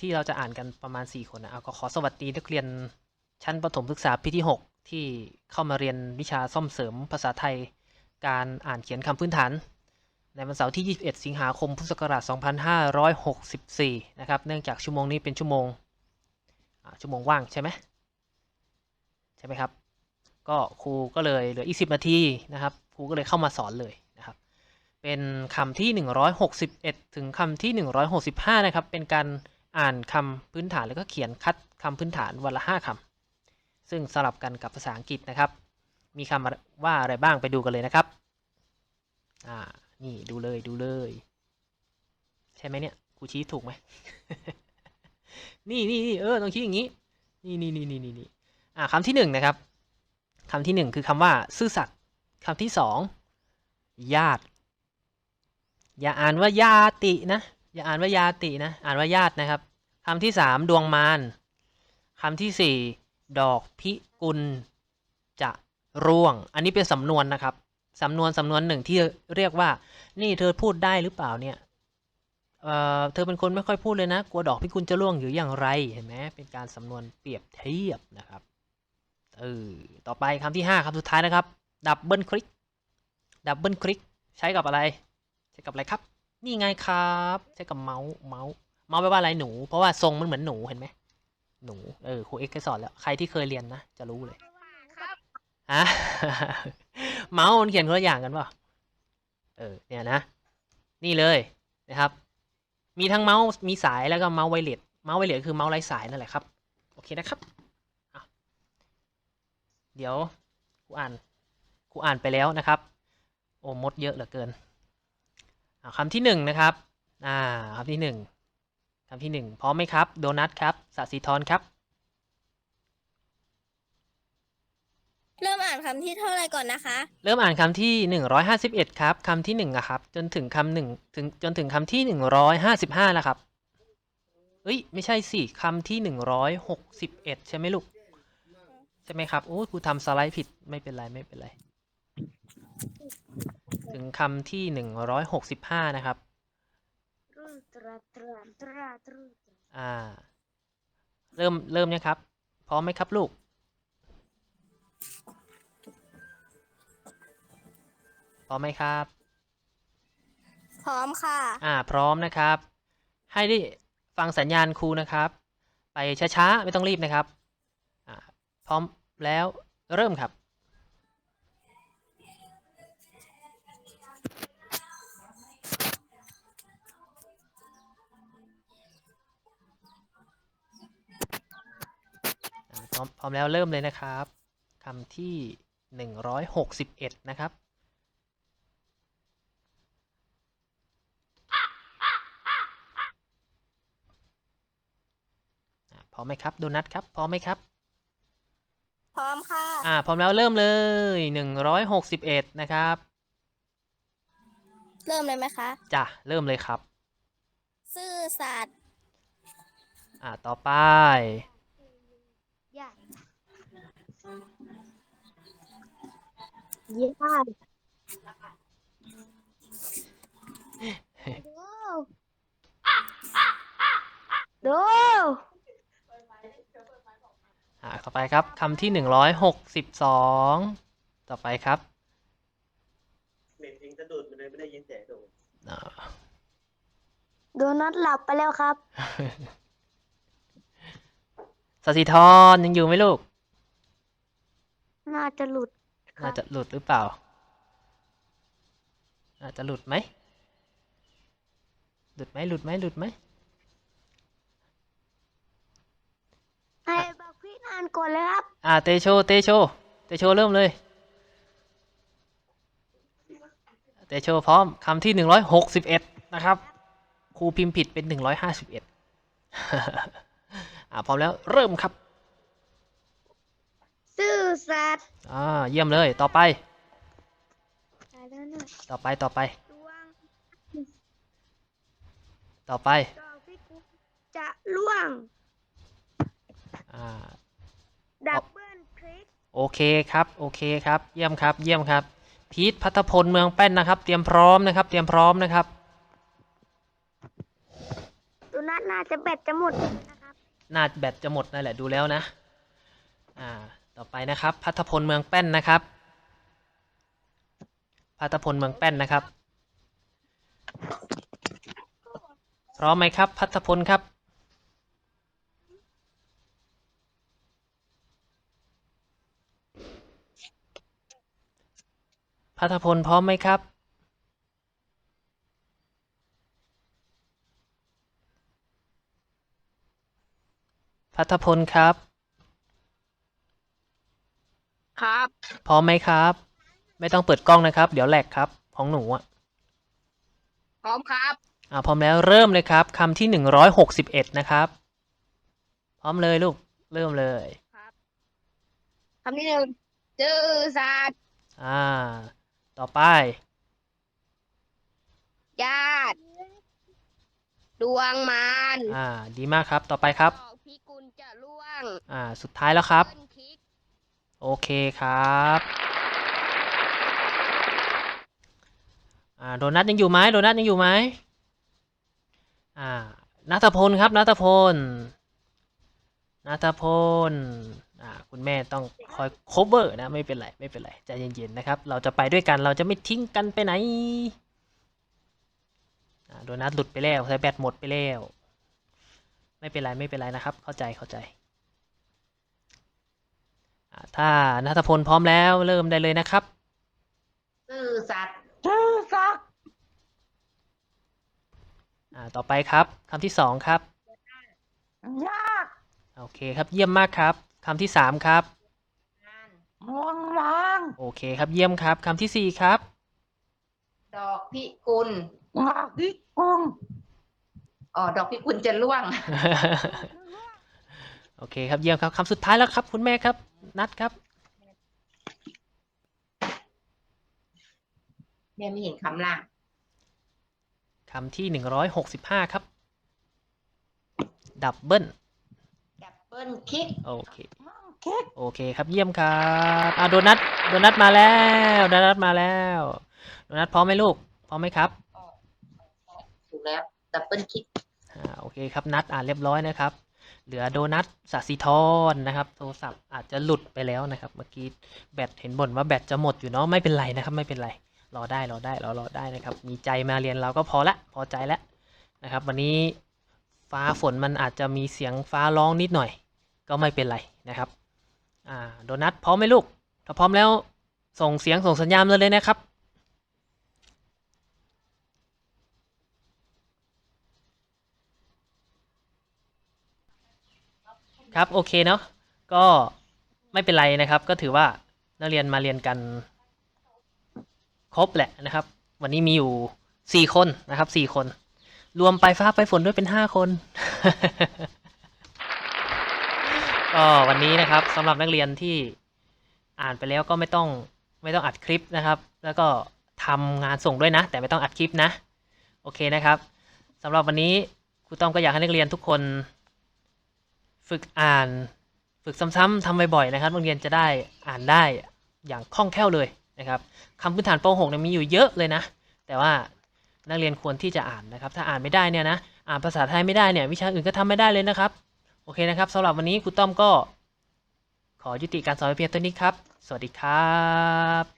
ที่เราจะอ่านกันประมาณ 4 คนนะเอาก็ขอสวัสดีนักเรียนชั้นประถมศึกษาปีที่ 6 ที่เข้ามาเรียนวิชาซ่อมเสริมภาษาไทย การอ่านเขียนคำพื้นฐาน ในวันเสาร์ที่ 21 สิงหาคม พุทธศักราช 2564 นะครับ เนื่องจากชั่วโมงนี้เป็นชั่วโมงชั่วโมงว่างใช่ไหมใช่ไหมครับ ก็ครูก็เลยเหลืออีก 10 นาทีนะครับ ครูก็เลยเข้ามาสอนเลยนะครับเป็นคำที่ 161 ถึงคำที่ 165 นะครับ เป็นการ อ่านคำพื้นฐานแล้วก็เขียนคัดคำพื้นฐานวันละ 5คำซึ่งสลับกันกับภาษาอังกฤษนะครับ มีคำว่าอะไรบ้างไปดูกันเลยนะครับ อ่า นี่ดูเลยดูเลย ใช่ไหมเนี่ยครูชี้ถูกไหม นี่นี่นี่เออต้องชี้อย่างนี้ นี่นี่นี่นี่นี่นี่อ่าคำที่หนึ่งนะครับคำที่หนึ่งคือคำว่า ซื่อสัตย์คำที่สองญาติ อย่าอ่านว่าญาตินะ อย่าอ่านว่ายาตินะ อ่านว่าญาตินะครับคำที่สามดวงมารคำที่สี่ดอกพิกุลจะร่วง อันนี้เป็นสำนวนนะครับสำนวนสำนวนหนึ่งที่เรียกว่า นี่เธอพูดได้หรือเปล่าเนี่ยเอ่อเธอเป็นคนไม่ค่อยพูดเลยนะ กลัวดอกพิกุลจะร่วงหรืออย่างไรเห็นไหมเป็นการสำนวนเปรียบเทียบนะครับเออต่อไปคำที่ห้าคำสุดท้ายนะครับดับเบิลคลิกดับเบิลคลิกใช้กับอะไร ใช้กับอะไรครับ นี่ไงครับใช้กับเมาส์เมาส์เมาส์แปลว่าอะไรหนู เพราะว่าทรงมันเหมือนหนูเห็นไหมหนูเออครูเอ็กซ์เคยสอนแล้วใครที่เคยเรียนนะจะรู้เลยครับฮะเมาส์มันเขียนคนละอย่างกันเปล่ะเออเนี่ยนะ นี่เลยนะครับ มีทั้งเมาส์มีสายแล้วก็เมาส์ไวเลสเมาส์ไวเลสคือเมาส์ไร้สายนั่นแหละครับ โอเคนะครับอะเดี๋ยวครูอ่านครูอ่านไปแล้วนะครับ โอ้มดเยอะเหลือเกินอะ คำที่หนึ่งนะครับ อ่าคำที่หนึ่งคำที่หนึ่งพร้อมไหมครับ โดนัทครับสัสิธรครับ เริ่มอ่านคำที่เท่าไหร่ก่อนนะคะ เริ่มอ่านคำที่หนึ่งร้อยห้าสิบเอ็ดครับคำที่หนึ่งอะครับ จนถึงคำหนึ่งถึงจนถึงคำที่หนึ่งร้อยห้าสิบห้าแล้วครับเอ้ย ไม่ใช่สิคำที่หนึ่งร้อยหกสิบเอ็ดใช่ไหมลูก ใช่ไหมครับ โอ้ยครูทำสไลด์ผิดไม่เป็นไร ไม่เป็นไร ถึงคำที่หนึ่งร้อยหกสิบห้านะครับ อ่า เริ่ม เริ่มเนี่ยครับ พร้อมไหมครับลูก พร้อมไหมครับ พร้อมค่ะ อ่า พร้อมนะครับ ให้ได้ฟังสัญญาณครูนะครับ ไปช้าๆ ไม่ต้องรีบนะครับ อ่า พร้อมแล้วเริ่มครับ พร้อมพร้อมแล้วเริ่มเลยนะครับคำที่หนึ่งร้อยหกสิบเอ็ดนะครับอ่าพร้อมไหมครับ โดนัทครับ พร้อมไหมครับ พร้อมค่ะ อ่า พร้อมแล้วเริ่มเลยหนึ่งร้อยหกสิบเอ็ดนะครับ เริ่มเลยไหมคะ จ้ะ เริ่มเลยครับ ซื่อสัตย์อ่า ต่อไป ยาก ยากดูอ่าต่อไปครับคำที่หนึ่งร้อยหกสิบสองต่อไปครับเน็ตเองจะดูดมันเลยไม่ได้ยินเสียงดูดอ่าโดนัทหลับไปแล้วครับ สสิธรยังอยู่ไหมลูก น่าจะหลุด น่าจะหลุดหรือเปล่า น่าจะหลุดไหม หลุดไหมหลุดไหมหลุดไหมให้บอกพี่นานก่อนเลยครับ อ่า เตโช เตโช เตโชเริ่มเลย เตโชพร้อมคำที่หนึ่งร้อยหกสิบเอ็ดนะครับ ครูพิมพ์ผิดเป็นหนึ่งร้อยห้าสิบเอ็ดอ่าพร้อมแล้วเริ่มครับ ซื่อสัตย์อ่าเยี่ยมเลยต่อไป ตายแล้วนะต่อไปต่อไป ดวงต่อไปดอกพิกุลจะล่วง อ่าดับเบิลคลิกโอเคครับโอเคครับ เยี่ยมครับ เยี่ยมครับ พีทพัทพลเมืองแป้นนะครับ เตรียมพร้อมนะครับ เตรียมพร้อมนะครับ ดูนัดน่าจะแบตจะหมดนะครับ น่าแบตจะหมดนั่นแหละดูแล้วนะ อ่า ต่อไปนะครับ พัทพลเมืองแป้นนะครับ พัทพลเมืองแป้นนะครับ พร้อมไหมครับ พัทพลครับ พัทพลพร้อมไหมครับพัทพลครับ ครับ พร้อมไหมครับ ไม่ต้องเปิดกล้องนะครับ เดี๋ยวแหลกครับ ของหนูอะพร้อมครับ อ่าพร้อมแล้วเริ่มเลยครับคำที่หนึ่งร้อยหกสิบเอ็ดนะครับ พร้อมเลยลูก เริ่มเลย คำที่หนึ่งซื่อสัตย์อ่า ต่อไป ญาติ ดวงมารอ่า ดีมากครับ ต่อไปครับ ดอกพิกุลจะร่วงอ่า สุดท้ายแล้วครับเปิ้ลคิก โอเคครับโดนัทยังอยู่ไหมโดนัทยังอยู่ไหมอ่านัทพลครับนัทพลนัทพลอ่าคุณแม่ต้องคอย cover นะไม่เป็นไรไม่เป็นไรใจเย็นๆนะครับ เราจะไปด้วยกันเราจะไม่ทิ้งกันไปไหนโดนัทหลุดไปแล้วใช้แบตหมดไปแล้ว ไม่เป็นไรไม่เป็นไรนะครับ เข้าใจเข้าใจ ถ้านัทพลพร้อมแล้วเริ่มได้เลยนะครับ ซื่อสัตย์ชื่อสักอ่าต่อไปครับคำที่สองครับ ยากโอเคครับเยี่ยมมากครับคำที่สามครับมองลางโอเคครับเยี่ยมครับคำที่สี่ครับ ดอกพิกุลงาพิกุงอ๋อดอกพิกุลจะร่วง โอเคครับเยี่ยมครับคำสุดท้ายแล้วครับ คุณแม่ครับ นัดครับ แม่ไม่เห็นคำล่างคำที่หนึ่งร้อยหกสิบห้าครับ ดับเบิลดับเบิลคิกโอเคเค้กโอเคครับเยี่ยมครับอ่าโดนัทโดนัทมาแล้วโดนัทมาแล้วโดนัทพร้อมไหมลูกพร้อมไหมครับถูกแล้วดับเบิลคิกอ่าโอเคครับนัดอ่านเรียบร้อยนะครับ เหลือโดนัทสัสิธรนนะครับ โทรศัพท์อาจจะหลุดไปแล้วนะครับ เมื่อกี้แบตเห็นบ่นว่าแบตจะหมดอยู่เนาะไม่เป็นไรนะครับ ไม่เป็นไรรอได้รอได้รอรอได้นะครับ มีใจมาเรียนเราก็พอละพอใจแล้วนะครับ วันนี้ฟ้าฝนมันอาจจะมีเสียงฟ้าร้องนิดหน่อย ก็ไม่เป็นไรนะครับอ่าโดนัทพร้อมไหมลูกถ้าพร้อมแล้วส่งเสียงส่งสัญญาณเลยนะครับ ครับโอเคเนาะก็ไม่เป็นไรนะครับ ก็ถือว่านักเรียนมาเรียนกันครบแหละนะครับ วันนี้มีอยู่สี่คนนะครับสี่คน รวมไปฟ้าไปฝนด้วยเป็นห้าคนก็วันนี้นะครับสำหรับนักเรียนที่อ่านไปแล้วก็ไม่ต้องไม่ต้องอัดคลิปนะครับ แล้วก็ทำงานส่งด้วยนะ แต่ไม่ต้องอัดคลิปนะ โอเคนะครับสำหรับวันนี้ครูต้อมก็อยากให้นักเรียนทุกคน ฝึกอ่าน ฝึกซ้ำๆทำบ่อยๆนะครับโรงเรียนจะได้อ่านได้อย่างคล่องแคล่วเลยนะครับคำพื้นฐานป .6 เนี่ยมีอยู่เยอะเลยนะ แต่ว่านักเรียนควรที่จะอ่านนะครับ ถ้าอ่านไม่ได้เนี่ยนะอ่านภาษาไทยไม่ได้เนี่ยวิชาอื่นก็ทำไม่ได้เลยนะครับ โอเคนะครับสำหรับวันนี้ครูต้อมก็ ขอยุติการสอนไว้เพียงเท่านี้ครับ สวัสดีครับ